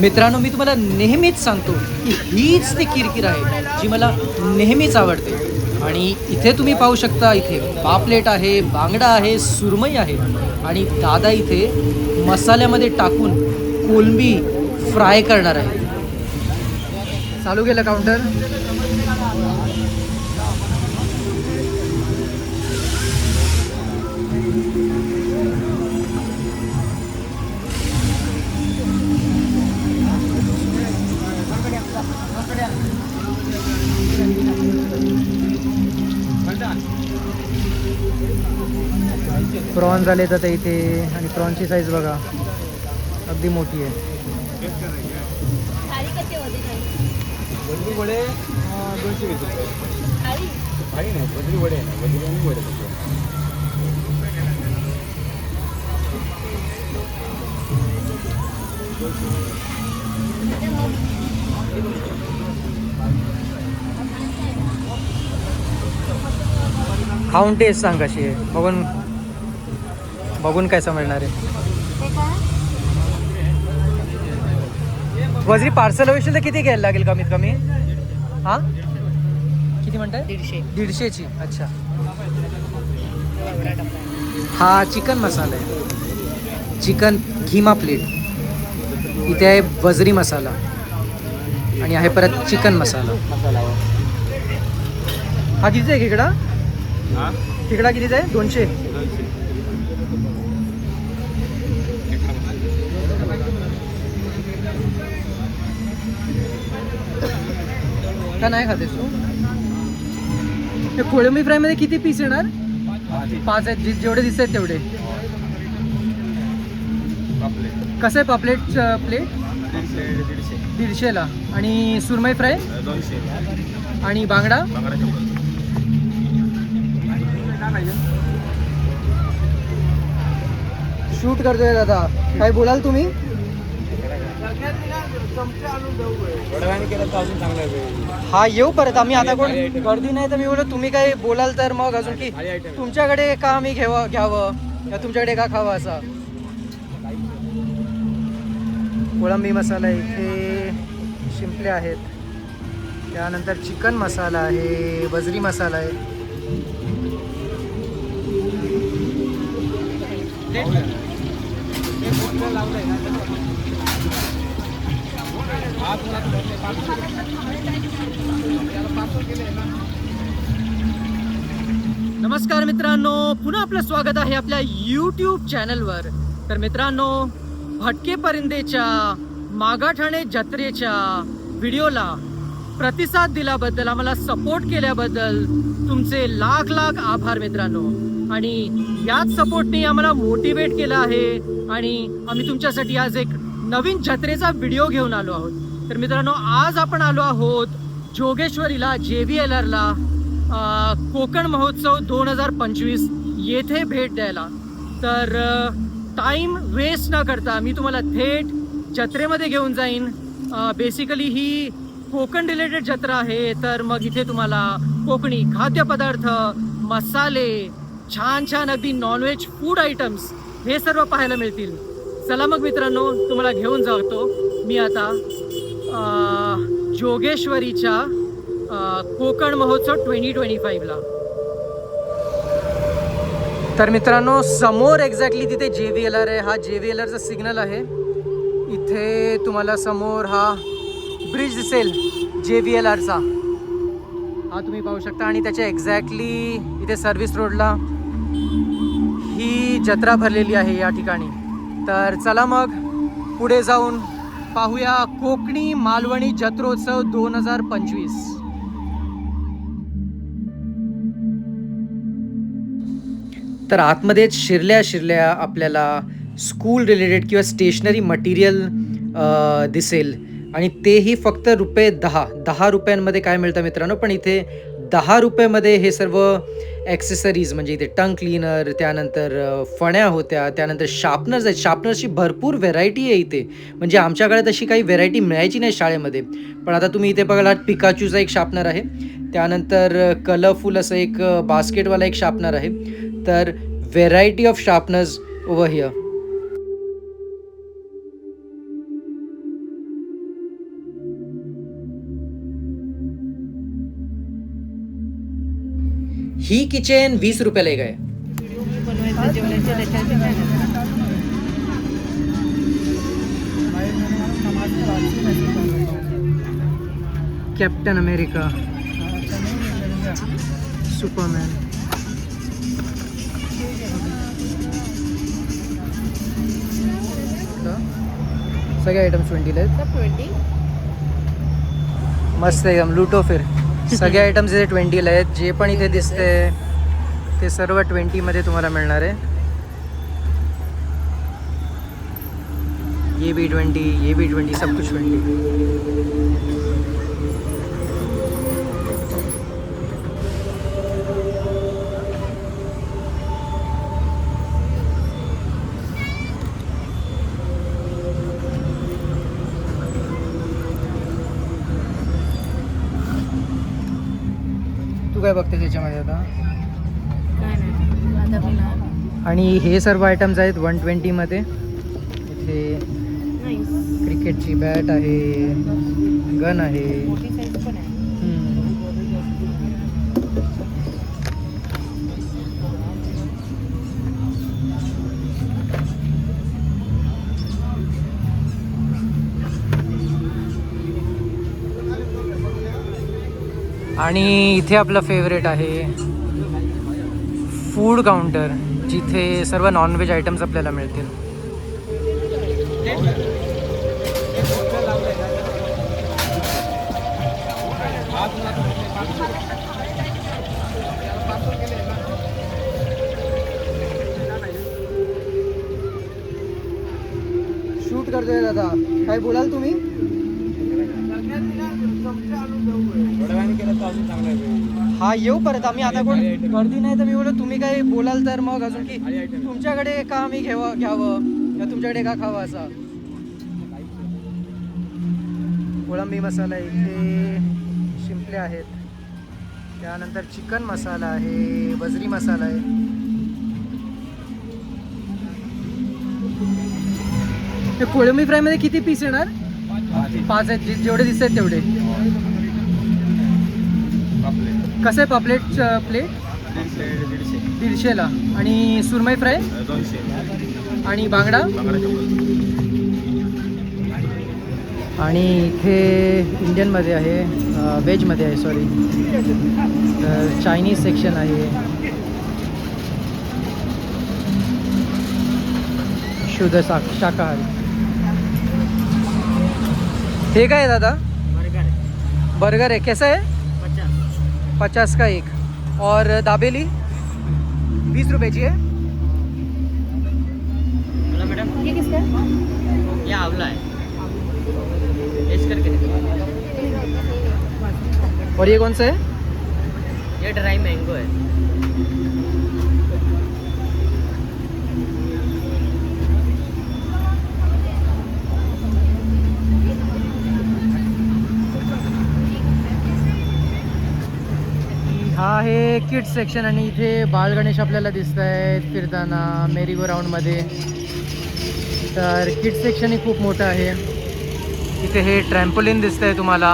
मित्रांनो मी तुम्हाला नेहमीच सांगतो की हीच ती किरकिर आहे जी मला नेहमीच आवडते. आणि इथे तुम्ही पाहू शकता इथे पापलेट आहे बांगडा आहे सुरमई आहे. आणि दादा इथे मसाल्यामध्ये टाकून कोलंबी फ्राय करणार आहे. चालू केलं काउंटर प्रॉन्स आले तर इथे आणि प्रॉनची साईज बघा. अगदी मोठी आहे. खाऊन टेस्ट सांग कशी आहे. बघून बघून काय समजणार आहे? वजरी पार्सल होईल तर किती घ्यायला लागेल कमीत कमी? हा? किती म्हणताय? दीडशे. दीडशेची. अच्छा. हा चिकन मसाला आहे. Chicken keema plate. इथे आहे वजरी मसाला. आणि आहे परत चिकन मसाला. हा कितीचा आहे? खेकडा हा? खेकडा कितीचा आहे? दोनशे. का नाही खातेस तू. ते कोळंबी फ्रायमध्ये किती पीस येणार? पाच आहेत जे- जेवढे दिसत आहेत तेवढे. कसं आहे पापलेट प्लेट दीडशेला. आणि सुरमई फ्राय? आणि बांगडा? शूट करतोय दादा. काय बोलाल तुम्ही वडवाणी केलं तर अजून चांगलं आहे हा येऊ परत. आम्ही आता कोण गर्दी नाही तर मी बोललो तुम्ही काय बोलाल तर मग अजून की तुमच्याकडे का आम्ही घ्यावं घ्यावं? या तुमच्याकडे का खावं असं? कोळंबी मसाला इथे शिंपले आहेत. त्यानंतर चिकन मसाला आहे वजरी मसाला आहे. नमस्कार मित्रांनो पुन्हा आपलं स्वागत आहे आपल्या यूट्यूब चॅनलवर तर मित्रांनो भटके परिंदेच्या मागाठाणे जत्रेच्या व्हिडिओला प्रतिसाद दिल्याबद्दल आम्हाला सपोर्ट केल्याबद्दल तुमचे लाख लाख आभार मित्रांनो. आणि याच सपोर्टने आम्हाला मोटिवेट केलं आहे आणि आम्ही तुमच्यासाठी आज एक नवीन जत्रेचा व्हिडिओ घेऊन आलो आहोत. तर मित्रांनो आज आपण आलो आहोत जोगेश्वरीला जे व्ही एल आरला कोकण महोत्सव दोन हजार पंचवीस येथे भेट द्यायला. तर टाईम वेस्ट न करता मी तुम्हाला थेट जत्रेमध्ये घेऊन जाईन. बेसिकली ही कोकण रिलेटेड जत्रा आहे. तर मग इथे तुम्हाला कोकणी खाद्यपदार्थ मसाले छान छान अगदी नॉनव्हेज फूड आयटम्स हे सर्व पाहायला मिळतील. चला मग मित्रांनो तुम्हाला घेऊन जातो. मी आता जोगेश्वरीच्या कोकण महोत्सव ट्वेंटी ट्वेंटी फाईव्हला तर मित्रांनो समोर एक्झॅक्टली तिथे जे व्ही एल आर आहे. हा जे व्ही एल आरचा सिग्नल आहे. इथे तुम्हाला समोर हा ब्रिज दिसेल जे व्ही एल आरचा हा तुम्ही पाहू शकता. आणि त्याच्या एक्झॅक्टली इथे सर्व्हिस रोडला ही जत्रा भरलेली आहे या ठिकाणी. तर चला मग पुढे जाऊन पाहूया कोकणी मालवणी जत्रोत्सव दोन हजार पंचवीस. तर आतमध्येच शिरल्या शिरल्या आपल्याला स्कूल रिलेटेड किंवा स्टेशनरी मटेरियल दिसेल. आणि तेही फक्त रुपये दहा दहा रुपयांमध्ये काय मिळतं मित्रांनो? पण इथे दहा रुपयामध्ये हे सर्व ॲक्सेसरीज म्हणजे इथे टंग क्लीनर त्यानंतर फण्या होत्या त्यानंतर शार्पनर्स आहेत. शार्पनर्सची भरपूर व्हेरायटी आहे इथे. म्हणजे आमच्याकडे तशी काही व्हेरायटी मिळायची नाही शाळेमध्ये. पण आता तुम्ही इथे बघाल पिकाचूचा एक शार्पनर आहे. त्यानंतर कलरफुल असं एक बास्केटवाला एक शार्पनर आहे. तर variety of sharpeners over here he kitchen वीस रुपयाला एक आहे बनवायचं जेवणाच्या त्याच्यावरती नाही ना. कॅप्टन अमेरिका सुपरमैन सगळे आयटम्स ट्वेंटीला आहेत सब 20 मस्त एकदम लुटो फिर। सगळे आयटम्स इथे ट्वेंटीला आहेत. जे पण इथे दिसते ते सर्व ट्वेंटीमध्ये तुम्हाला मिळणार आहे. ये बी ट्वेंटी ये बी ट्वेंटी सब कुछ ट्वेंटी त्याच्यामध्ये आता? आणि हे सर्व आयटम्स आहेत वन ट्वेंटीमध्ये इथे क्रिकेटची बॅट आहे गन आहे. आणि इथे आपलं फेवरेट आहे फूड काउंटर जिथे सर्व नॉनव्हेज आयटम्स आपल्याला मिळतील. शूट करतोय दादा. काय बोलाल तुम्ही थोड्या वेळाने केलं तर अजून चांगलं आहे हा येऊ परत आम्ही आता कोण गर्दी नाही तर मी बोललो तुम्ही काही बोलाल तर मग अजून की. तुमच्याकडे का आम्ही घ्यावं घ्यावं? किंवा तुमच्याकडे का खावं असं? कोळंबी मसाला इथे शिंपले आहेत. त्यानंतर चिकन मसाला आहे बजरी मसाला आहे. ते कोळंबी फ्रायमध्ये किती पीस येणार? पाच आहेत. जेवढे दिसत तेवढे. कसं आहे पापलेट प्लेट दीडशे दीडशे दीडशेला. आणि सुरमई फ्राय? आणि बांगडा? आणि इथे इंडियनमध्ये आहे व्हेजमध्ये आहे सॉरी तर चायनीज सेक्शन आहे. शुद्ध शाक शाकाहारी. हे काय आहे दादा? बर्गर है कैसा है पचास का एक। और दाबेली बीस रुपये की है। ये किसका है? ये आंवला है। करके और ये कौन सा है? ये ड्राई मैंगो है। हा आहे किड सेक्शन आणि इथे बाळ गणेश आपल्याला दिसत आहेत फिरताना मेरी गो राऊंडमध्ये तर किड सेक्शन ही खूप मोठं आहे. इथे हे ट्रॅम्पोलिन दिसत आहे तुम्हाला.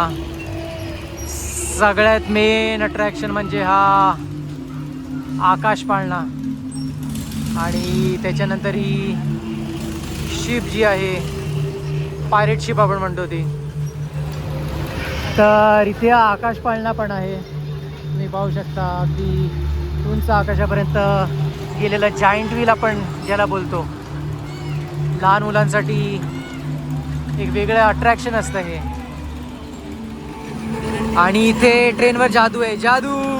सगळ्यात मेन अट्रॅक्शन म्हणजे हा आकाश पाळणा. आणि त्याच्यानंतर ही शिप जी आहे पायरेट शिप आपण म्हणतो ती. तर इथे आकाश पाळणा पण आहे. तुम्ही पाहू शकता की उंच आकाशापर्यंत गेलेलं जायंट व्हील आपण ज्याला बोलतो. लहान मुलांसाठी एक वेगळं अट्रॅक्शन असतं हे. आणि इथे ट्रेनवर जादू आहे. जादू!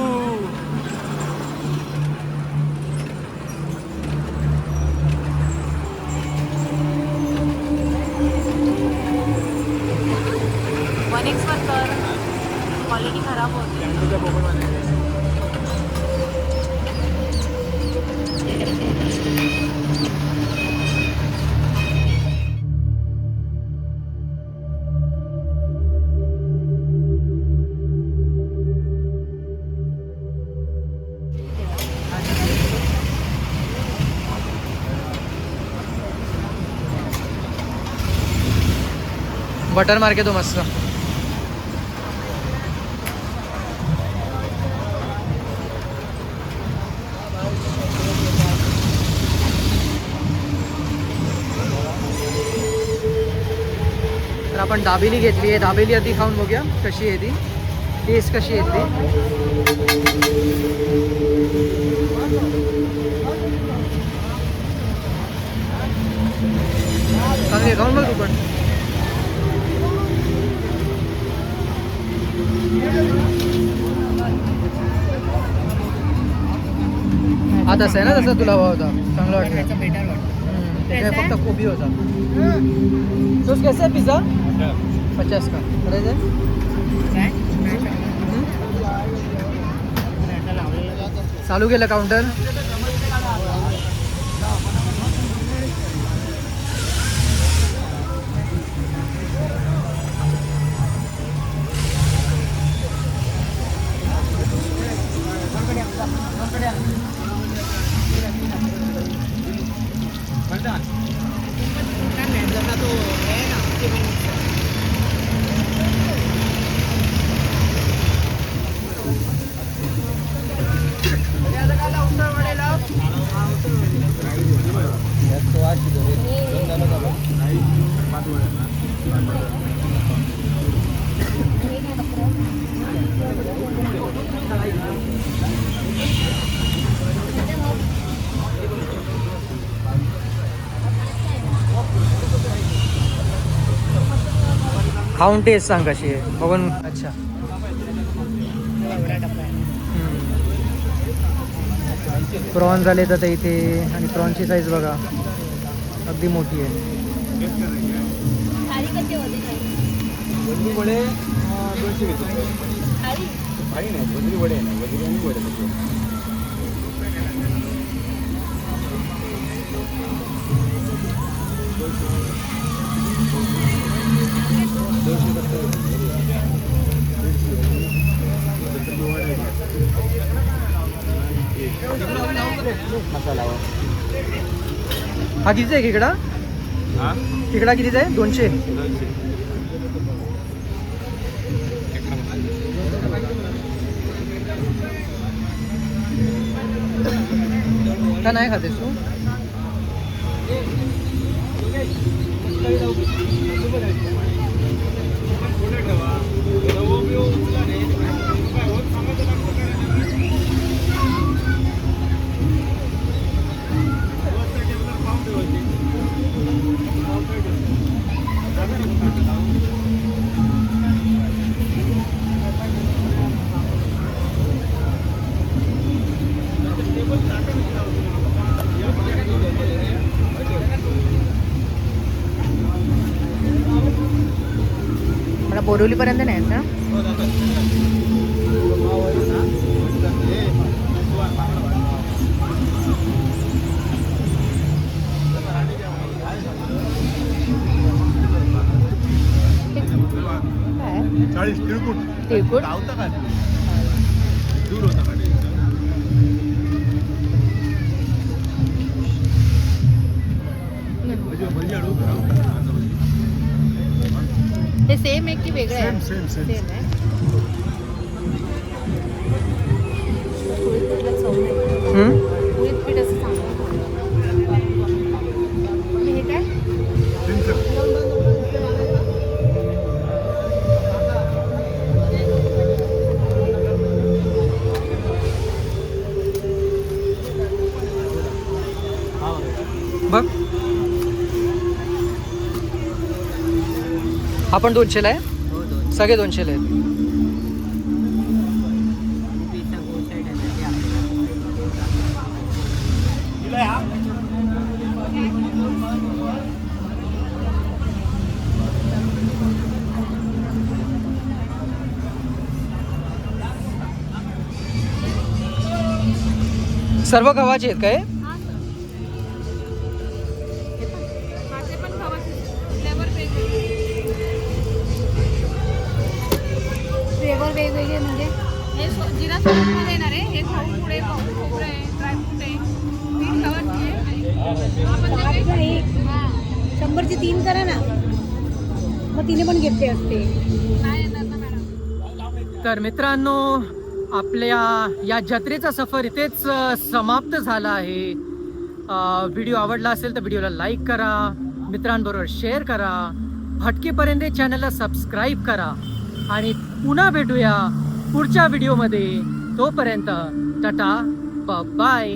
बटर मार्के तो मस्त। तर आपण दाबेली घेतली आहे. दाबेली आधी खाऊन बघूया कशी आहे ती. टेस्ट कशी येते चांगली खाऊन बघ तू पण? हा तसं आहे ना तसं तुला हवा होता. चांगला वाटलं. फक्त कोबी होता. तोच कैसा आहे पिझ्झा पचास का? करायचं? चालू केलं काउंटर これ。खाऊन टेस्ट सांग कशी आहे बघून. अच्छा. प्रॉन झाले तर इथे आणि प्रॉनची साईज बघा. अगदी मोठी आहे. वडे हा कितीचा आहे खेकडा? हा? खेकडा कितीचा आहे? दोनशे. का नाही खातेस तू मला बोरिवलीपर्यंत नाही ना काय चाळीस तिळकुट तिळकुट सेम आहे की वेगळं आहे same, same. सेम आहे. हम्म? हा पण दोनशेला आहे? सगळे दोनशेला आहेत. सर्व गव्हाचे आहेत काय? आहे. हे खाऊ पुढे खोबरं आहे ड्रायफ्रूट आहे आहे शंभरचे तीन करा ना. मग तिने पण घेतले असते. नाही येणार ना मॅडम? तर मित्रांनो आपल्या या जत्रेचा सफर इथेच समाप्त झाला आहे. व्हिडिओ आवडला असेल तर व्हिडिओला लाईक करा मित्रांबरोबर शेअर करा. भटके परिंदे चॅनलला सबस्क्राईब करा. आणि पुन्हा भेटूया. पुढच्या व्हिडिओमध्ये तोपर्यंत टाटा बाय